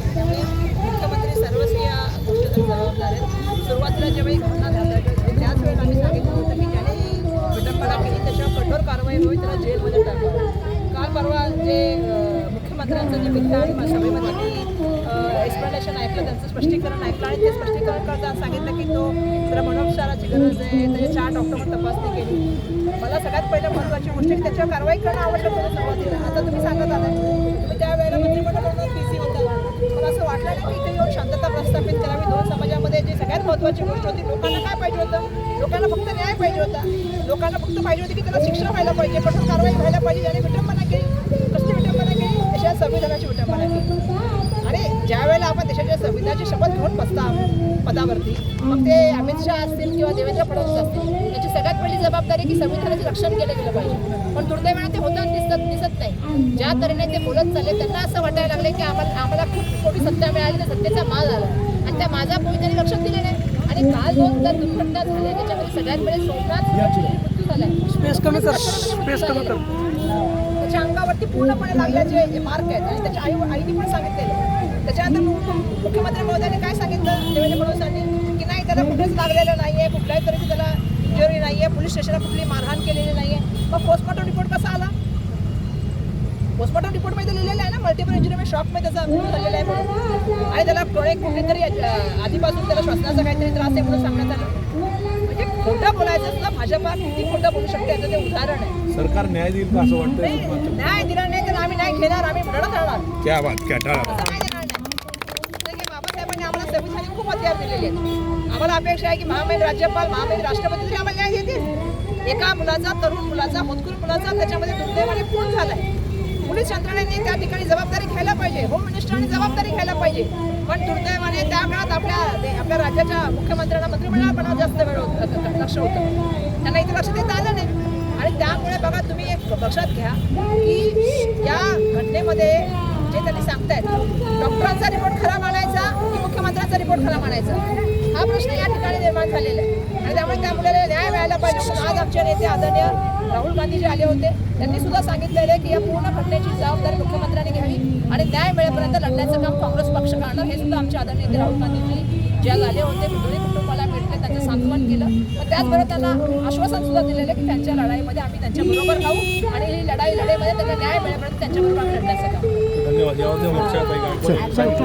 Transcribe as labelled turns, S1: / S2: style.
S1: मुख्यमंत्री सर्वच या गोष्टीला जबाबदार आहेत. सुरुवातीला ज्यावेळी घटना झाल्या त्याच वेळेला आम्ही सांगितलं होतं की ज्याने विटंबना केली त्याच्यावर कठोर कारवाई होईल त्याला जेलमध्ये काल परवा जे अं, जे मित्र आणि सभेमध्ये मी एक्सप्लेनेशन ऐकलं त्यांचं स्पष्टीकरण ऐकलं आणि ते स्पष्टीकरण करताना सांगितलं की तो जरा मनोपचाराची गरज आहे त्याचे चार डॉक्टरवर तपासणी केली. मला सगळ्यात पहिलं महत्त्वाची गोष्ट की त्याच्यावर कारवाई करणं आवश्यक होतं सुरुवातीला आता तुम्ही सांगत आला तुम्ही त्यावेळेला मंत्रिमंडळात पी सी होता. मला असं वाटलं नाही की इथे येऊन शांतता प्रस्थापित करावी दोन समाजामध्ये जी सगळ्यात महत्त्वाची गोष्ट होती लोकांना काय पाहिजे होतं? लोकांना फक्त न्याय पाहिजे होता. लोकांना फक्त पाहिजे होती की त्याला शिक्षण व्हायला पाहिजे कठोर कारवाई व्हायला पाहिजे ज्याने विटंबना केली. देशात संविधानाची विटंबना केली आणि ज्या वेळेला आपण देशाच्या संविधानाची शपथ घेऊन बसता पदावरती मग ते अमित शहा असतील किंवा देवेंद्र फडणवीस असतील याची सगळ्यात पहिली जबाबदारी की संविधानाचे रक्षण केलं गेलं पाहिजे. पण दुर्दैवाने ते होताना दिसत दिसत नाही. ज्या तऱ्हेने ते बोलत चालले त्यांना असं वाटायला लागले की आम्हाला आम्हाला खूप मोठी सत्ता मिळाली तर सत्तेचा माज आला. आणि त्या माझा पोळी त्यांनी लक्ष दिले नाही. आणि काल दोन तर दुर्घटना झाल्या त्याच्यामध्ये सगळ्यात पहिले सोमनाथ मृत्यू झालाय
S2: स्पेस कमी कर. स्पेस कमी कर.
S1: त्याच्या अंगावरती पूर्णपणे लागल्याचे मार्क आहेत आणि त्याच्या आई आईने पण सांगितलेलं. त्याच्यानंतर मुख्यमंत्री महोदयांनी काय सांगितलं? देवेंद्र फडणवीसांनी की नाही त्याला कुठेच लागलेलं नाहीये कुठल्याही तऱ्हेची त्याला इंजुरी नाहीये पोलीस स्टेशनला कुठली मारहाण केलेली नाहीये. मग पोस्टमॉर्टम रिपोर्ट कसा आला? पोस्टमॉर्टम रिपोर्टमध्ये लिहिलेलं आहे ना मल्टिपल इंजुरी शॉकमध्ये त्याचा मृत्यू झालेला आहे म्हणून. आणि त्याला कोणी कुठेतरी आधीपासून त्याला श्वसनाचा काहीतरी त्रास आहे म्हणून सांगण्यात आलं. खोटं बोलायचं असलं भाजपा किती खोटं बोलू शकते याचं ते उदाहरण आहे.
S3: सरकार न्याय देईल का असं
S1: नाही,
S3: वाटतंय
S1: न्याय दिला नाही तर आम्ही नाही घेणार आम्ही लढत राहणार.
S3: क्या बात क्या टाळा
S1: असं नाही देणार नाही. तर हे बाबासाहेबांनी आम्हाला संविधानाने खूप अधिकार दिलेले आहेत. आम्हाला अपेक्षा आहे की महामहिम राज्यपाल महामहिम राष्ट्रपती तरी आम्हाला न्याय देतील. एका मुलाचा तरुण मुलाचा मजकूर मुलाचा त्याच्यामध्ये दुर्दैवाने खून झालाय. पोलीस यंत्रणेने त्या ठिकाणी जबाबदारी घ्यायला पाहिजे. होम मिनिस्टरने जबाबदारी घ्यायला पाहिजे. पण दुर्दैवाने त्या काळात आपल्या आपल्या राज्याच्या मुख्यमंत्र्यांना मंत्रिमंडळापणा जास्त वेळ होत- लक्ष होतं. त्यांना इथे लक्ष देता आलं नाही. आणि त्यामुळे बघा तुम्ही एक लक्षात घ्या की या घटनेमध्ये जे त्यांनी सांगतायत डॉक्टरांचा रिपोर्ट खराब आणायचा की मुख्यमंत्र्यांचा रिपोर्ट खराब आणायचा? हा प्रश्न या ठिकाणी निर्माण झालेला आहे. आणि त्यामुळे त्या मुलाला न्याय मिळायला पाहिजे म्हणून आज आमचे नेते आदरणीय राहुल गांधी जे आले होते. त्यांनी सुद्धा सांगितलेलं आहे की या पूर्ण घटनेची जबाबदारी मुख्यमंत्र्यांनी घ्यावी आणि न्याय मिळेपर्यंत लढण्याचं काम काँग्रेस पक्ष करणार. हे सुद्धा आमचे आदरणीय नेते राहुल गांधीजी ज्या आले होते. दोन्ही कुटुंबाला भेटले त्यांचं सांत्वन केलं. पण त्याचबरोबर त्यांना आश्वासन सुद्धा दिलेलं आहे की त्यांच्या लढाईमध्ये आम्ही त्यांच्याबरोबर राहू आणि ही लढाई लढाईमध्ये त्यांना न्याय मिळेपर्यंत त्यांच्याबरोबर लढण्याचं काम.
S3: धन्यवाद.